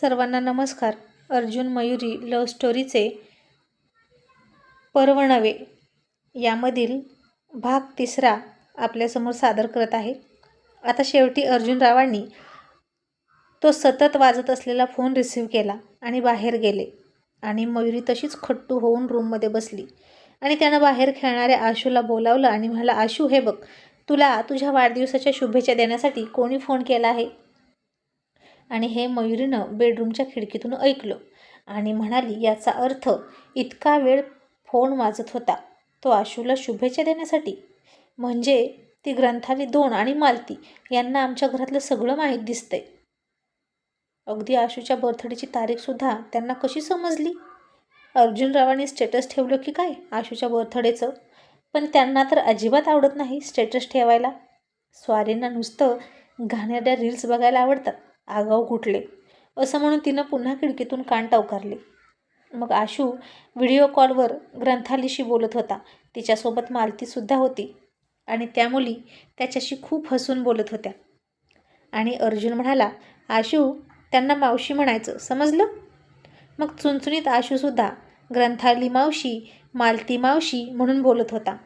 सर्वांना नमस्कार. अर्जुन मयुरी लव्ह स्टोरीचे पर्वणवे यामधील भाग तिसरा आपल्यासमोर सादर करत आहे. आता शेवटी अर्जुन रावांनी तो सतत वाजत असलेला फोन रिसीव केला आणि बाहेर गेले. आणि मयुरी तशीच खट्टू होऊन रूममध्ये बसली. आणि त्यानं बाहेर खेळणाऱ्या आशूला बोलावलं आणि म्हणाला आशू हे बघ तुला तुझ्या वाढदिवसाच्या शुभेच्छा देण्यासाठी कोणी फोन केला आहे? आणि हे मयुरीनं बेडरूमच्या खिडकीतून ऐकलं आणि म्हणाली याचा अर्थ इतका वेळ फोन वाजत होता. तो आशूला शुभेच्छा देण्यासाठी. म्हणजे ती ग्रंथाली दोन आणि मालती यांना आमच्या घरातलं सगळं माहीत दिसतंय. अगदी आशूच्या बर्थडेची तारीखसुद्धा त्यांना कशी समजली? अर्जुनरावांनी स्टेटस ठेवलं की काय आशूच्या बर्थडेचं पण त्यांना तर अजिबात आवडत नाही स्टेटस ठेवायला. स्वारींना नुसतं घाणेरड्या रील्स बघायला आवडतात. आगाऊ घुटले. असं म्हणून तिनं पुन्हा खिडकीतून कान टावकारले. मग आशू व्हिडिओ कॉलवर ग्रंथालीशी बोलत होता. तिच्यासोबत मालतीसुद्धा होती आणि त्या मुली त्याच्याशी खूप हसून बोलत होत्या. आणि अर्जुन म्हणाला आशू त्यांना मावशी म्हणायचं समजलं? मग चुणचुणीत आशूसुद्धा ग्रंथाली मावशी मालती मावशी म्हणून बोलत होता.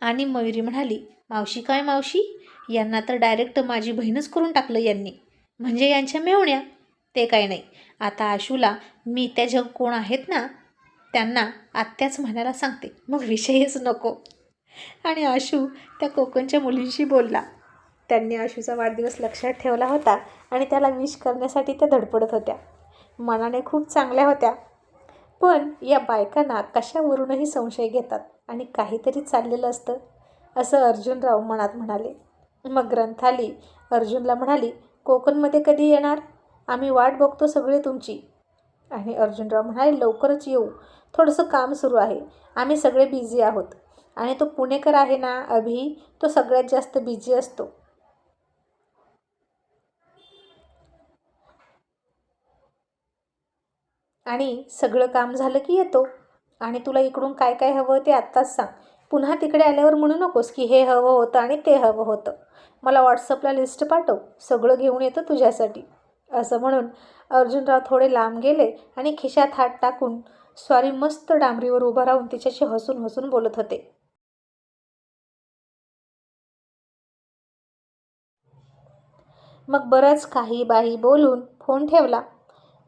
आणि मयुरी म्हणाली मावशी काय मावशी? यांना तर डायरेक्ट माझी बहीणच करून टाकलं यांनी. म्हणजे यांच्या मेवण्या? ते काय नाही. आता आशूला मी त्या जग कोण आहेत ना त्यांना आत्याच म्हणायला सांगते. मग विषयच नको. आणि आशू त्या कोकणच्या मुलींशी बोलला. त्यांनी आशूचा वाढदिवस लक्षात ठेवला होता आणि त्याला विश करण्यासाठी त्या धडपडत होत्या. मनाने खूप चांगल्या होत्या. पण या बायकांना कशावरूनही संशय घेतात आणि काहीतरी चाललेलं असतं असं अर्जुनराव मनात म्हणाले. मग ग्रंथाली अर्जुनला म्हणाली कोकणमध्ये कधी येणार? आम्ही वाट बघतो सगळे तुमची. आणि अर्जुनराव म्हणाले लवकरच येऊ. थोडंसं काम सुरू आहे. आम्ही सगळे बिझी आहोत. आणि तो पुणेकर आहे ना अभि? तो सगळ्यात जास्त बिझी असतो. आणि सगळं काम झालं की येतो. आणि तुला इकडून काय काय हवं ते आत्ताच सांग. पुन्हा तिकडे आल्यावर म्हणू नकोस की हे हवं होतं आणि ते हवं होतं. मला व्हॉट्सअपला लिस्ट पाठव सगळं घेऊन येतं तुझ्यासाठी. असं म्हणून अर्जुनराव थोडे लांब गेले आणि खिशात हात टाकून स्वारी मस्त डांबरीवर उभा राहून तिच्याशी हसून हसून बोलत होते. मग बरंच काही बाही बोलून फोन ठेवला.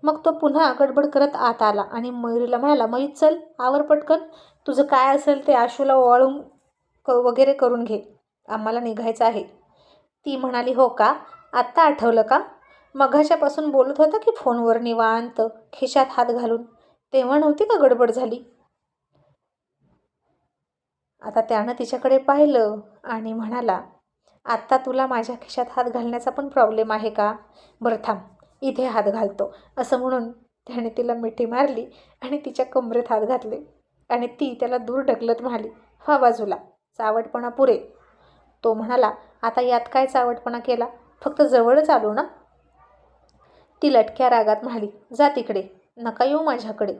मग तो पुन्हा गडबड करत आत आला आणि मयुरीला म्हणाला मयूर चल आवर पटकन. तुझं काय असेल ते आशूला ओवाळून क वगैरे करून घे. आम्हाला निघायचं आहे. ती म्हणाली हो का? आत्ता आठवलं का? मघाच्यापासून बोलत होता की फोनवर निवांत खिशात हात घालून. तेव्हा नव्हती का गडबड झाली? आता त्यानं तिच्याकडे पाहिलं आणि म्हणाला आत्ता तुला माझ्या खिशात हात घालण्याचा पण प्रॉब्लेम आहे का? बरं थांब इथे हात घालतो. असं म्हणून त्याने तिला मिठी मारली आणि तिच्या कमरेत हात घातले आणि ती त्याला दूर ढकलत म्हणाली हा बाजूला चावटपणा पुरे. तो म्हणाला आता यात काय चावटपणा केला? फक्त जवळच आलो ना? ती लटक्या रागात म्हणाली जा तिकडे नका येऊ माझ्याकडे.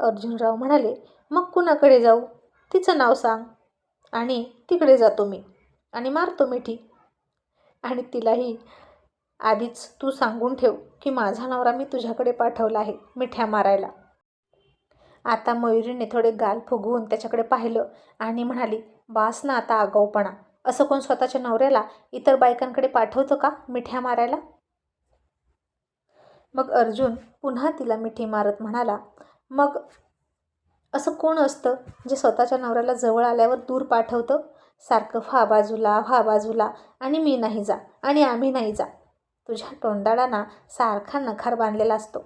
अर्जुनराव म्हणाले मग कुणाकडे जाऊ? तिचं नाव सांग. आणि तिकडे जातो मी आणि मारतो मिठी. आणि तिलाही आधीच तू सांगून ठेव की माझा नवरा मी तुझ्याकडे पाठवला आहे मिठ्या मारायला. आता मयुरीने थोडे गाल फुगवून त्याच्याकडे पाहिलं आणि म्हणाली बास ना आता आगाऊपणा. असं कोण स्वतःच्या नवऱ्याला इतर बायकांकडे पाठवतं का मिठ्या मारायला? मग अर्जुन पुन्हा तिला मिठी मारत म्हणाला मग असं कोण असतं जे स्वतःच्या नवऱ्याला जवळ आल्यावर दूर पाठवतं? सारखं व्हा बाजूला व्हा बाजूला आणि मी नाही जा आणि आम्ही नाही जा. तुझ्या तोंडाळांना सारखा नखार बांधलेला असतो.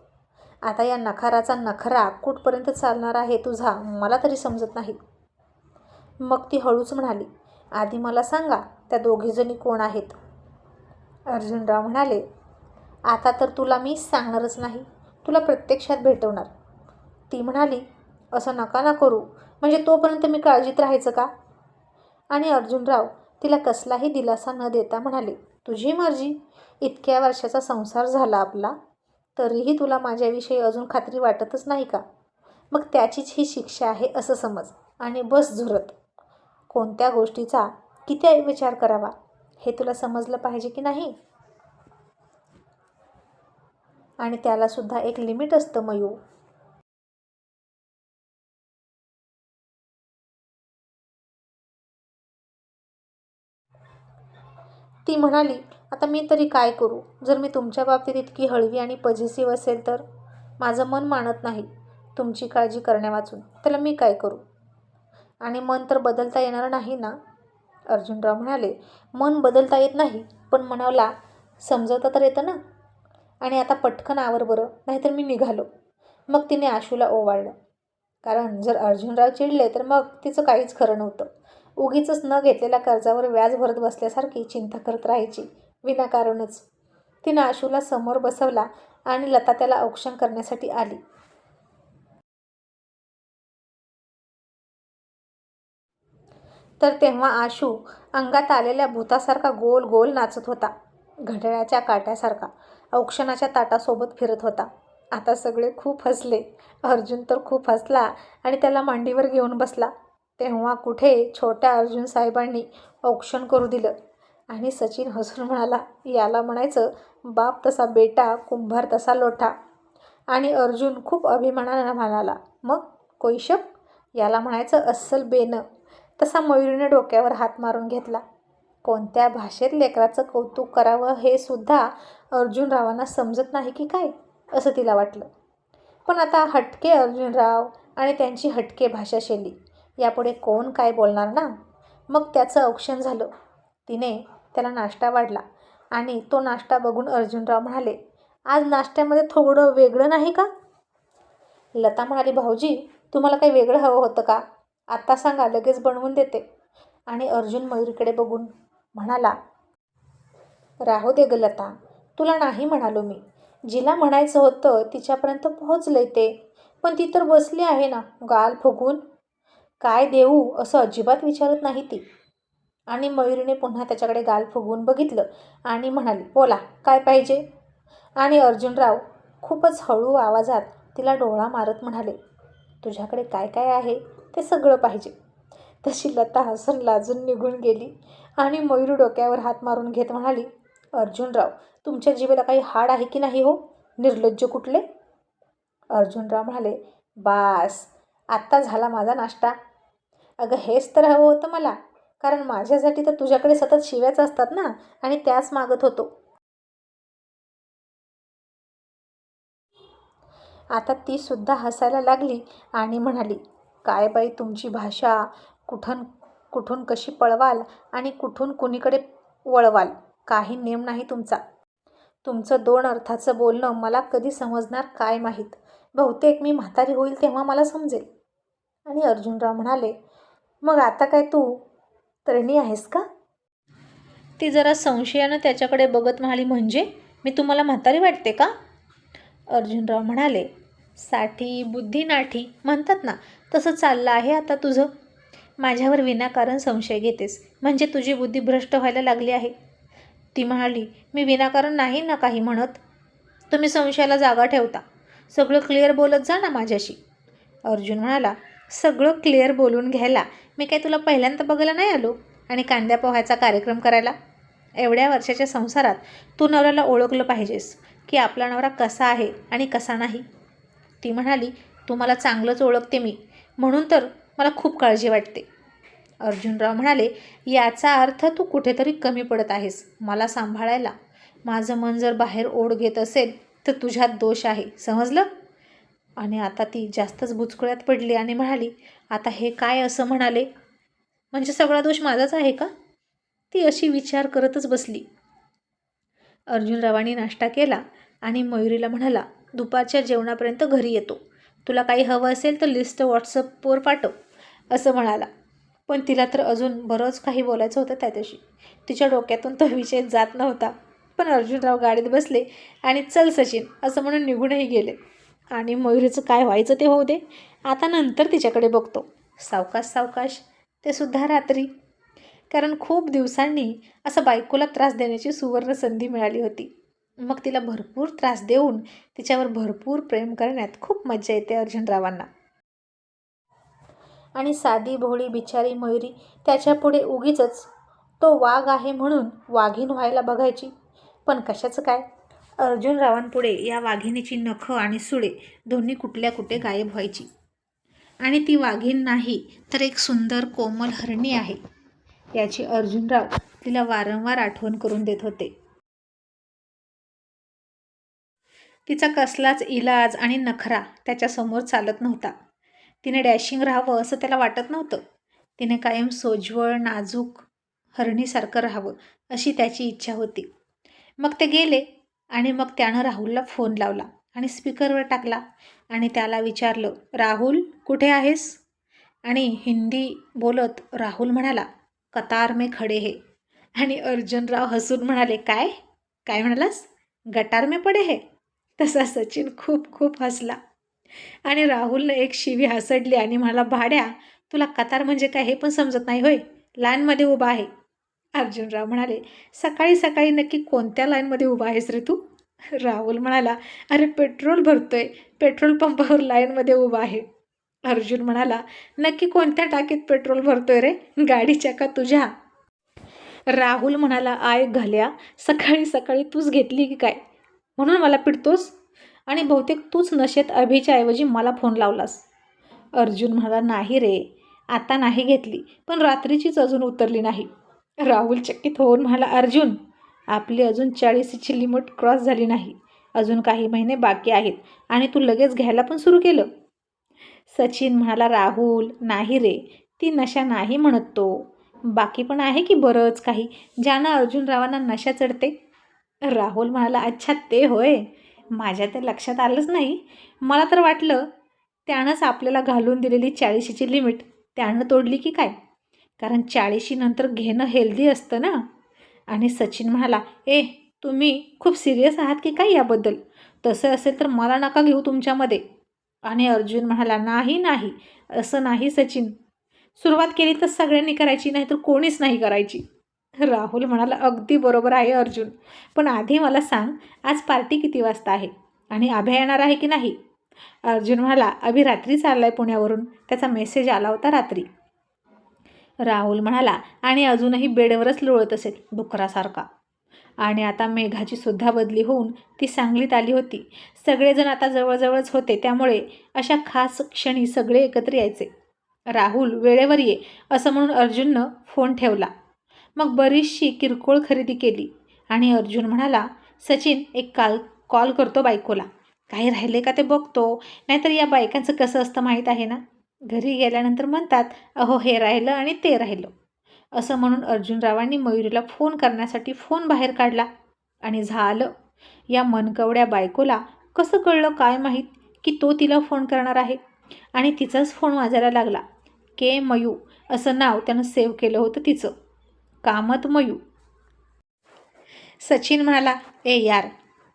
आता या नखाराचा नखरा कुठपर्यंत चालणार आहे तुझा मला तरी समजत नाही. मग ती हळूच म्हणाली आधी मला सांगा त्या दोघीजणी कोण आहेत? अर्जुनराव म्हणाले आता तर तुला मी सांगणारच नाही तुला प्रत्यक्षात भेटवणार. ती म्हणाली असं नका ना करू म्हणजे तोपर्यंत मी काळजीत राहायचं का? आणि अर्जुनराव तिला कसलाही दिलासा न देता म्हणाले तुझी मर्जी इतक्या वर्षाचा संसार झाला आपला तरीही तुला माझ्याविषयी अजून खात्री वाटतच नाही का? मग त्याचीच ही शिक्षा आहे असं समज आणि बस झुरत. कोणत्या गोष्टीचा किती विचार करावा हे तुला समजलं पाहिजे की नाही? आणि त्यालासुद्धा एक लिमिट असतं मयू. ती म्हणाली आता मी तरी काय करू? जर मी तुमच्या बाबतीत इतकी हळवी आणि पजेसिव्ह असेल तर? माझं मन मानत नाही. तुमची काळजी करण्या वाचून त्याला मी काय करू? आणि मन तर बदलता येणार नाही ना? अर्जुनराव म्हणाले मन बदलता येत नाही पण मनाला समजवता तर येतं ना? आणि आता पटकन आवर बरं नाहीतर मी निघालो. मग तिने आशूला ओवाळलं. कारण जर अर्जुनराव चिडले तर मग तिचं काहीच खरं नव्हतं. उगीच न घेतलेल्या कर्जावर व्याज भरत बसल्यासारखी चिंता करत राहायची विनाकारणच. तिनं आशूला समोर बसवला आणि लता त्याला औक्षण करण्यासाठी आली. तर तेव्हा आशू अंगात आलेल्या भूतासारखा गोल गोल नाचत होता. घड्याळाच्या काट्यासारखा औक्षणाच्या ताटासोबत फिरत होता. आता सगळे खूप हसले. अर्जुन तर खूप हसला आणि त्याला मांडीवर घेऊन बसला. तेव्हा कुठे छोट्या अर्जुन साहेबांनी औक्षण करू दिलं? आणि सचिन हसून म्हणाला याला म्हणायचं बाप तसा बेटा कुंभार तसा लोटा आणि अर्जुन खूप अभिमानानं म्हणाला मग कोयशप याला म्हणायचं अस्सल बेनं. तसा मयुरीने डोक्यावर हात मारून घेतला. कोणत्या भाषेत लेकराचं कौतुक करावं हे सुद्धा अर्जुनरावांना समजत नाही की काय असं तिला वाटलं. पण आता हटके अर्जुनराव आणि त्यांची हटके भाषाशैली यापुढे कोण काय बोलणार ना? मग त्याचं औक्षण झालं. तिने त्याला नाश्ता वाढला आणि तो नाश्ता बघून अर्जुनराव म्हणाले आज नाश्त्यामध्ये थोडं वेगळं नाही का? लता म्हणाली भाऊजी तुम्हाला काही वेगळं हवं होतं का? आत्ता सांगा लगेच बनवून देते. आणि अर्जुन मयुरीकडे बघून म्हणाला राहू दे गलता तुला नाही म्हणालो मी. जिला म्हणायचं होतं तिच्यापर्यंत पोहोचलंय ते पण ती तर बसली आहे ना गाल फुगून काय देऊ असं अजिबात विचारत नाही ती. आणि मयुरीने पुन्हा त्याच्याकडे गाल फुगवून बघितलं आणि म्हणाली बोला काय पाहिजे? आणि अर्जुनराव खूपच हळू आवाजात तिला डोळा मारत म्हणाले तुझ्याकडे काय काय आहे? ते सगळं पाहिजे. तशी लता हसून लाजून निघून गेली आणि मयूर डोक्यावर हात मारून घेत म्हणाली अर्जुनराव तुमच्या जीवेला काही हाड आहे की नाही हो? निर्लज्ज कुठले? अर्जुनराव म्हणाले बास आत्ता झाला माझा नाश्ता. अगं हेच तर हवं होतं मला कारण माझ्यासाठी तर तुझ्याकडे सतत शिव्याच असतात ना आणि त्याच मागत होतो. आता ती सुद्धा हसायला लागली आणि म्हणाली काय बाई तुमची भाषा? कुठून कुठून कशी पळवाल आणि कुठून कुणीकडे वळवाल? काही नेम नाही तुमचा. तुमचं दोन अर्थाचं बोलणं मला कधी समजणार काय माहीत? बहुतेक मी म्हातारी होईल तेव्हा मला समजेल. आणि अर्जुनराव म्हणाले मग आता काय तू? तरणी आहेस का? ती जरा संशयानं त्याच्याकडे बघत म्हणाली म्हणजे? मी तुम्हाला म्हातारी वाटते का? अर्जुनराव म्हणाले साठी बुद्धी नाठी म्हणतात ना तसं चाललं आहे आता तुझं? माझ्यावर विनाकारण संशय घेतेस. म्हणजे तुझी बुद्धी भ्रष्ट व्हायला लागली आहे? ती म्हणाली मी विनाकारण नाही ना काही म्हणत. तुम्ही संशयाला जागा ठेवता. सगळं क्लिअर बोलत जा ना माझ्याशी. अर्जुन म्हणाला सगळं क्लिअर बोलून घ्यायला मी काय तुला पहिल्यांदा बघायला नाही आलो? आणि कांद्या पोह्याचा कार्यक्रम करायला? एवढ्या वर्षाच्या संसारात तू नवऱ्याला ओळखलं पाहिजेस की आपला नवरा कसा आहे आणि कसा नाही? ती म्हणाली तू मला चांगलंच ओळखते मी. म्हणून तर मला खूप काळजी वाटते. अर्जुनराव म्हणाले याचा अर्थ तू कुठेतरी कमी पडत आहेस मला सांभाळायला. माझं मन जर बाहेर ओढ घेत असेल तर तुझ्यात दोष आहे समजलं? आणि आता ती जास्तच बुचकुळ्यात पडली आणि म्हणाली आता हे काय असं म्हणाले? म्हणजे सगळा दोष माझाच आहे का? ती अशी विचार करतच बसली. अर्जुनरावांनी नाश्ता केला आणि मयुरीला म्हणाला दुपारच्या जेवणापर्यंत घरी येतो. तुला काही हवं असेल तर लिस्ट व्हॉट्सअपवर पाठव असं म्हणाला. पण तिला तर अजून बरंच काही बोलायचं होतं त्या दिवशी तिच्या डोक्यातून तो विषय जात नव्हता. पण अर्जुनराव गाडीत बसले आणि चल सचिन असं म्हणून निघूनही गेले. आणि मयुरीचं काय व्हायचं ते होऊ दे आता नंतर तिच्याकडे बघतो. सावकाश सावकाश ते सुद्धा रात्री. कारण खूप दिवसांनी असं बायकोला त्रास देण्याची सुवर्ण संधी मिळाली होती. मग तिला भरपूर त्रास देऊन तिच्यावर भरपूर प्रेम करण्यात खूप मज्जा येते अर्जुनरावांना. आणि साधी भोळी बिचारी मयुरी त्याच्यापुढे उगीच तो वाघ आहे म्हणून वाघीण व्हायला बघायची. पण कशाचं काय? अर्जुनरावांपुढे या वाघिणीची नखं आणि सुळे दोन्ही कुठल्या कुठे गायब व्हायची. आणि ती वाघीण नाही तर एक सुंदर कोमल हरणी आहे. याची अर्जुनराव तिला वारंवार आठवण करून देत होते. तिचा कसलाच इलाज आणि नखरा त्याच्यासमोर चालत नव्हता. तिने डॅशिंग राहावं असं त्याला वाटत नव्हतं. तिने कायम सोज्वळ नाजूक हरणीसारखं राहावं अशी त्याची इच्छा होती. मग ते गेले आणि मग त्यानं राहुलला फोन लावला आणि स्पीकरवर टाकला आणि त्याला विचारलं राहुल कुठे आहेस? आणि हिंदी बोलत राहुल म्हणाला कतार में खडे हे. आणि अर्जुनराव हसून म्हणाले काय? काय म्हणालास? गटार में पडे हे? तसा सचिन खूप खूप हसला. आणि राहुलनं एक शिवी हसडली आणि म्हणाला भाड्या तुला कतार म्हणजे काय हे पण समजत नाही होय? लाईनमध्ये उभा आहे. अर्जुनराव म्हणाले सकाळी सकाळी नक्की कोणत्या लाईनमध्ये उभा आहेस रे तू? राहुल म्हणाला अरे पेट्रोल भरतोय. पेट्रोल पंपावर लाईनमध्ये उभा आहे. अर्जुन म्हणाला नक्की कोणत्या टाकीत पेट्रोल भरतोय रे? गाडीच्या का तुझ्या? राहुल म्हणाला आय घाल्या. सकाळी सकाळी तूच घेतली की काय? म्हणून मला पिडतोस आणि बहुतेक तूच नशेत अभिच्याऐवजी मला फोन लावलास. अर्जुन म्हणाला नाही रे आता नाही घेतली पण रात्रीचीच अजून उतरली नाही. राहुल चकित होऊन म्हणाला अर्जुन आपली अजून चाळीसची लिमिट क्रॉस झाली नाही. अजून काही महिने बाकी आहेत आणि तू लगेच घ्यायला पण सुरू केलं. सचिन म्हणाला राहुल नाही रे ती नशा नाही म्हणत तो. बाकी पण आहे की बरंच काही? ज्यानं अर्जुनरावांना नशा चढते राहुल म्हणाला अच्छा ते होय. माझ्या ते लक्षात आलंच नाही. मला तर वाटलं त्यानंच आपल्याला घालून दिलेली चाळीशीची लिमिट त्यानं तोडली की काय? कारण चाळीशीनंतर घेणं हेल्दी असतं ना. आणि सचिन म्हणाला ए तुम्ही खूप सिरियस आहात की काय याबद्दल? तसं असेल तर मला नका घेऊ तुमच्यामध्ये. आणि अर्जुन म्हणाला नाही नाही. असं नाही सचिन. सुरुवात केली तर सगळ्यांनी करायची नाही तर कोणीच नाही करायची. राहुल म्हणाला अगदी बरोबर आहे अर्जुन. पण आधी मला सांग आज पार्टी किती वाजता आहे? आणि अभ्या येणार आहे की नाही? अर्जुन म्हणाला अभि रात्री चाललाय पुण्यावरून. त्याचा मेसेज आला होता रात्री. राहुल म्हणाला आणि अजूनही बेडवरच लोळत असेल डुकरासारखा. आणि आता मेघाची सुद्धा बदली होऊन ती सांगलीत आली होती. सगळेजण आता जवळजवळच होते त्यामुळे अशा खास क्षणी सगळे एकत्र यायचे. राहुल वेळेवर ये असं म्हणून अर्जुननं फोन ठेवला. मग बरीचशी किरकोळ खरेदी केली. आणि अर्जुन म्हणाला सचिन एक काल कॉल करतो बायकोला. काही राहिले का ते बघतो? नाहीतर या बायकांचं कसं असतं माहीत आहे ना? घरी गेल्यानंतर म्हणतात अहो हे राहिलं आणि ते राहिलं. असं म्हणून अर्जुनरावांनी मयुरीला फोन करण्यासाठी फोन बाहेर काढला. आणि झालं. या मनकवड्या बायकोला कसं कळलं काय माहीत? की तो तिला फोन करणार आहे. आणि तिचाच फोन वाजायला लागला. के. मयू असं नाव त्यानं सेव्ह केलं होतं तिचं. कामत मयू सचिन म्हणाला ए यार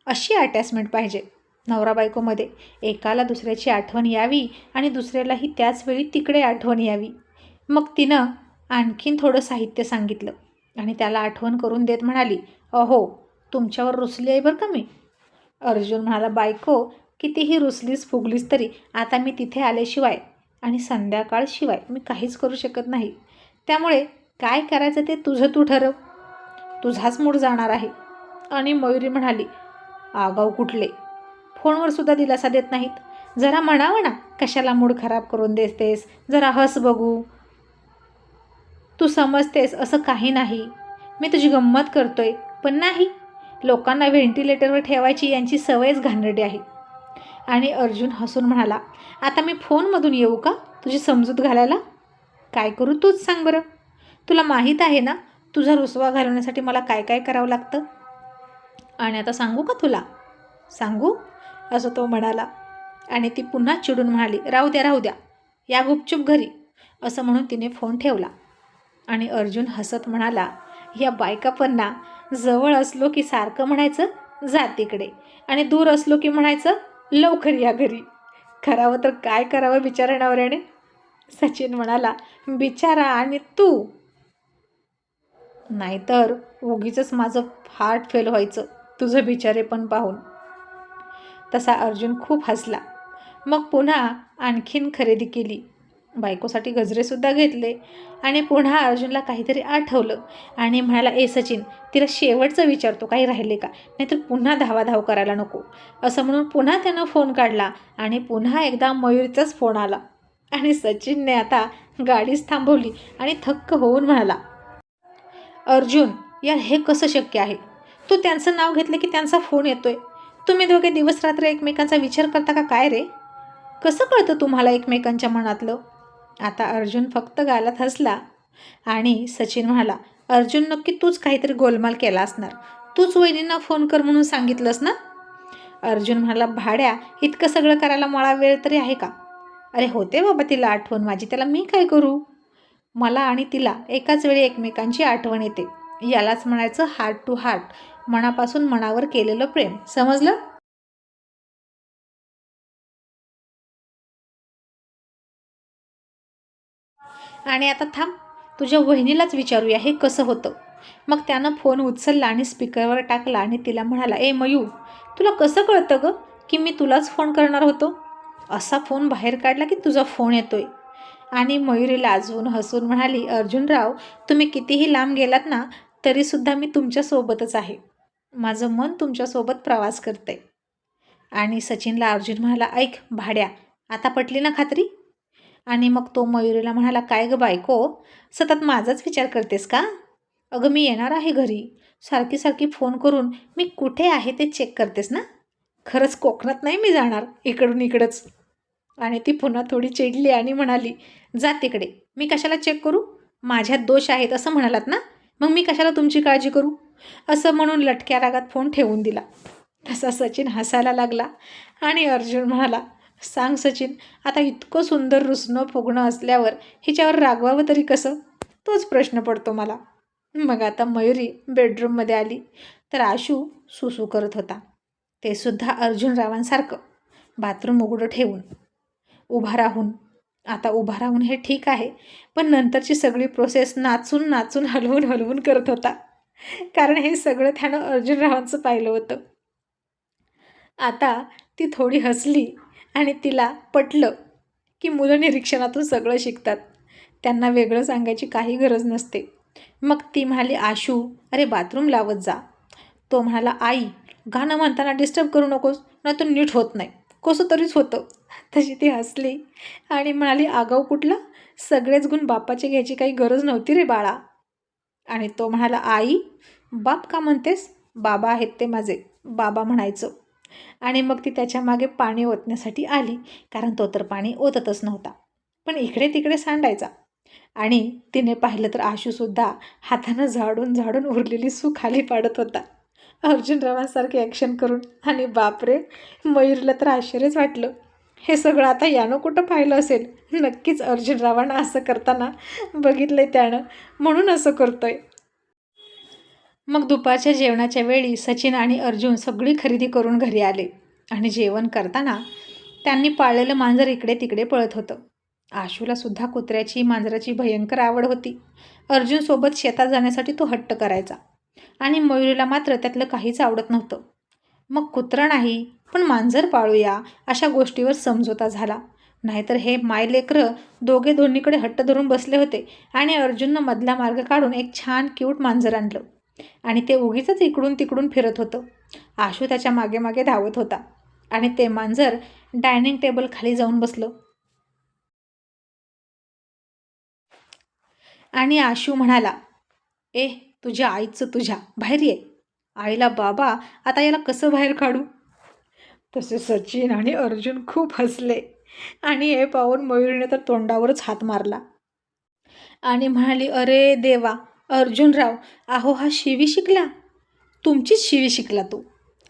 अशी अटॅचमेंट पाहिजे. नवरा बायकोमध्ये एकाला दुसऱ्याची आठवण यावी आणि दुसऱ्यालाही त्याच वेळी तिकडे आठवण यावी. मग तिनं आणखीन थोडं साहित्य सांगितलं आणि त्याला आठवण करून देत म्हणाली अहो तुमच्यावर रुसली आहे बरं का मी? अर्जुन म्हणाला बायको कितीही रुसलीस फुगलीस तरी आता मी तिथे आल्याशिवाय आणि संध्याकाळशिवाय मी काहीच करू शकत नाही. त्यामुळे काय करायचं ते तुझं तू ठरव. तुझाच मूड जाणार आहे. आणि मयुरी म्हणाली आगाऊ कुठले? फोनवर सुद्धा दिलासा देत नाहीत. जरा म्हणावं ना कशाला मूड खराब करून देतेस? जरा हस बघू. तू समजतेस असं काही नाही. मी तुझी गंमत करतोय पण नाही. लोकांना व्हेंटिलेटरवर ठेवायची यांची सवयच घाणरडी आहे. आणि अर्जुन हसून म्हणाला आता मी फोनमधून येऊ का? तुझी समजूत घालायला? काय करू तूच सांग बरं. तुला माहीत आहे ना तुझा रुसवा घालवण्यासाठी मला काय काय करावं लागतं? आणि आता सांगू का तुला? सांगू? असं तो म्हणाला. आणि ती पुन्हा चिडून म्हणाली राहू द्या राहू द्या. या गुपचूप घरी. असं म्हणून तिने फोन ठेवला. आणि अर्जुन हसत म्हणाला या बायका पण जवळ असलो की सारखं म्हणायचं जा तिकडे. आणि दूर असलो की म्हणायचं लवकर या घरी. करावं तर काय करावं बिचारा नवऱ्याने? सचिन म्हणाला बिचारा आणि तू नाहीतर उगीच माझं हार्ट फेल व्हायचं तुझं बिचारे पण पाहून. तसा अर्जुन खूप हसला. मग पुन्हा आणखीन खरेदी केली. बायकोसाठी गजरेसुद्धा घेतले आणि पुन्हा अर्जुनला काहीतरी आठवलं आणि म्हणाला ए सचिन तिला शेवटचं विचारतो काही राहिले का? नाहीतर पुन्हा धावाधाव करायला नको. असं म्हणून पुन्हा त्यानं फोन काढला आणि पुन्हा एकदा मयूरचाच फोन आला. आणि सचिनने आता गाडीच थांबवली आणि थक्क होऊन म्हणाला अर्जुन यार हे कसं शक्य आहे? तू त्यांचं नाव घेतलं की त्यांचा फोन येतोय. तुम्ही दोघे दिवस रात्र एकमेकांचा विचार करता का काय रे? कसं कळतं तुम्हाला एकमेकांच्या मनातलं? आता अर्जुन फक्त गालात हसला आणि सचिन म्हणाला अर्जुन नक्की तूच काहीतरी गोलमाल केला असणार. तूच वहिनींना फोन कर म्हणून सांगितलंस ना? अर्जुन म्हणाला भाड्या इतकं सगळं करायला मला वेळ तरी आहे का? अरे होते बाबा तिला आठवण. माझी त्याला मी काय करू? मला आणि तिला एकाच वेळी एकमेकांची आठवण येते. यालाच म्हणायचं हार्ट टू हार्ट मनापासून मनावर केलेलं प्रेम. समजलं? आणि आता थांब तुझ्या वहिनीलाच विचारूया हे कसं होतं. मग त्यानं फोन उचलला आणि स्पीकरवर टाकला आणि तिला म्हणाला ए मयू तुला कसं कळतं गं की मी तुलाच फोन करणार होतो? असा फोन बाहेर काढला की तुझा फोन येतोय. आणि मयुरी लाजवून हसून म्हणाली अर्जुनराव तुम्ही कितीही लांब गेलात ना तरीसुद्धा मी तुमच्यासोबतच आहे. माझं मन तुमच्यासोबत प्रवास करते आणि सचिनला अर्जुन म्हणाला ऐक भाड्या आता पटली ना खात्री? आणि मग तो मयुरीला म्हणाला काय गं बायको सतत माझाच विचार करतेस का? अगं मी येणार आहे घरी. सारखी सारखी फोन करून मी कुठे आहे ते चेक करतेस ना? खरंच कोकणात नाही मी जाणार इकडून इकडंच. आणि ती पुन्हा थोडी चिडली आणि म्हणाली जा तिकडे. मी कशाला चेक करू? माझ्यात दोष आहेत असं म्हणालात ना? मग मी कशाला तुमची काळजी करू? असं म्हणून लटक्या रागात फोन ठेवून दिला. असा सचिन हसायला लागला आणि अर्जुन म्हणाला सांग सचिन आता इतकं सुंदर रुसणं फुगणं असल्यावर हिच्यावर रागवावं तरी कसं? तोच प्रश्न पडतो मला. मग आता मयुरी बेडरूममध्ये आली. तर आशू सुसू करत होता. ते सुद्धा अर्जुन रावांसारखं. बाथरूम उघडं ठेवून. उभा राहून आता उभा राहून हे ठीक आहे. पण नंतरची सगळी प्रोसेस नाचून नाचून हलवून हलवून करत होता. कारण हे सगळं त्यानं अर्जुनरावांचं पाहिलं होतं. आता ती थोडी हसली आणि तिला पटलं की मुलं निरीक्षणातून सगळं शिकतात. त्यांना वेगळं सांगायची काही गरज नसते. मग ती म्हणाली आशू अरे बाथरूम लावत जा. तो म्हणाला आई गाणं म्हणताना डिस्टर्ब करू नकोस नाही तो नीट होत नाही. कसं तरीच होतं. तशी ती हसली आणि म्हणाली आगाऊ कुठला? सगळेच गुण बापाचे घ्यायची काही गरज नव्हती रे बाळा. आणि तो म्हणाला आई बाप का म्हणतेस? बाबा आहेत ते माझे बाबा म्हणायचं. आणि मग ती त्याच्यामागे पाणी ओतण्यासाठी आली कारण तो तर पाणी ओततच नव्हता. पण इकडे तिकडे सांडायचा. आणि तिने पाहिलं तर आशूसुद्धा हातानं झाडून झाडून उरलेली सू खाली पाडत होता. अर्जुनरावांसारखे ॲक्शन करून आणि बापरे मयूरला तर आश्चर्यच वाटलं. हे सगळं आता यानं कुठं पाहिलं असेल? नक्कीच अर्जुनरावांना असं करताना बघितलं आहे त्यानं. म्हणून असं करतोय. मग दुपारच्या जेवणाच्या वेळी सचिन आणि अर्जुन सगळी खरेदी करून घरी आले. आणि जेवण करताना त्यांनी पाळलेलं मांजर इकडे तिकडे पळत होतं. आशूला सुद्धा कुत्र्याची मांजराची भयंकर आवड होती. अर्जुनसोबत शेतात जाण्यासाठी तो हट्ट करायचा. आणि मयुरीला मात्र त्यातलं काहीच आवडत नव्हतं. मग कुत्रा नाही पण मांजर पाळूया अशा गोष्टीवर समझोता झाला. नाहीतर हे मायलेकरं दोघे दोन्हीकडे हट्ट धरून बसले होते आणि अर्जुननं मधला मार्ग काढून एक छान क्यूट मांजर आणलं. आणि ते उगीच इकडून तिकडून फिरत होतं. आशू त्याच्यामागे मागे धावत होता. आणि ते मांजर डायनिंग टेबल खाली जाऊन बसलं. आणि आशू म्हणाला ए तुझ्या आईचं तुझ्या बाहेर ये. आईला बाबा आता याला कसं बाहेर काढू? तसे सचिन आणि अर्जुन खूप हसले. आणि हे पाहून मयुरीने तर तोंडावरच हात मारला. आणि म्हणाली अरे देवा अर्जुनराव अहो हा शिवी शिकला. तुमचीच शिवी शिकला तू.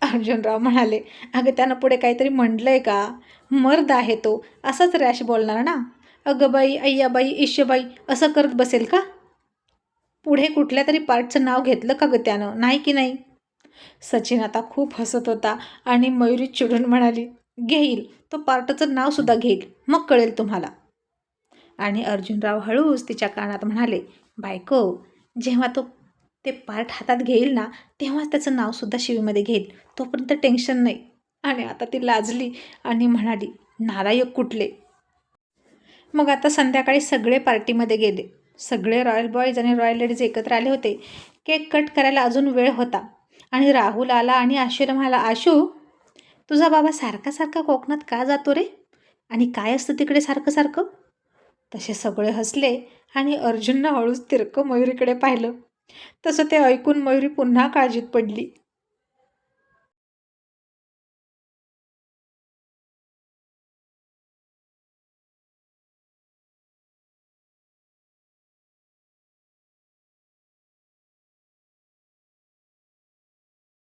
अर्जुनराव म्हणाले अगं त्यानं पुढे काहीतरी म्हटलं आहे का? मर्द आहे तो. असाच रॅश बोलणार ना? अगं बाई अय्याबाई इश्यबाई असं करत बसेल का? पुढे कुठल्या तरी पार्टचं नाव घेतलं का गं त्यानं? नाही की नाही? सचिन आता खूप हसत होता आणि मयुरी चिडून म्हणाली घेईल. तो पार्टचं नावसुद्धा घेईल. मग कळेल तुम्हाला. आणि अर्जुनराव हळूच तिच्या कानात म्हणाले बायको जेव्हा तो ते पार्ट हातात घेईल ना तेव्हाच त्याचं नावसुद्धा शिवीमध्ये घेईल. तोपर्यंत टेन्शन नाही. आणि आता ती लाजली आणि म्हणाली नालायक कुठले? मग आता संध्याकाळी सगळे पार्टीमध्ये गेले. सगळे रॉयल बॉयज आणि रॉयल लेडीज एकत्र आले होते. केक कट करायला अजून वेळ होता. आणि राहुल आला आणि आशूला म्हणाला आशू तुझा बाबा सारखा सारखा कोकणात का जातो रे? आणि काय असतं तिकडे सारखं सारखं? तसे सगळे हसले आणि अर्जुननं हळूच तिरकं मयुरीकडे पाहिलं. तसं ते ऐकून मयुरी पुन्हा काळजीत पडली.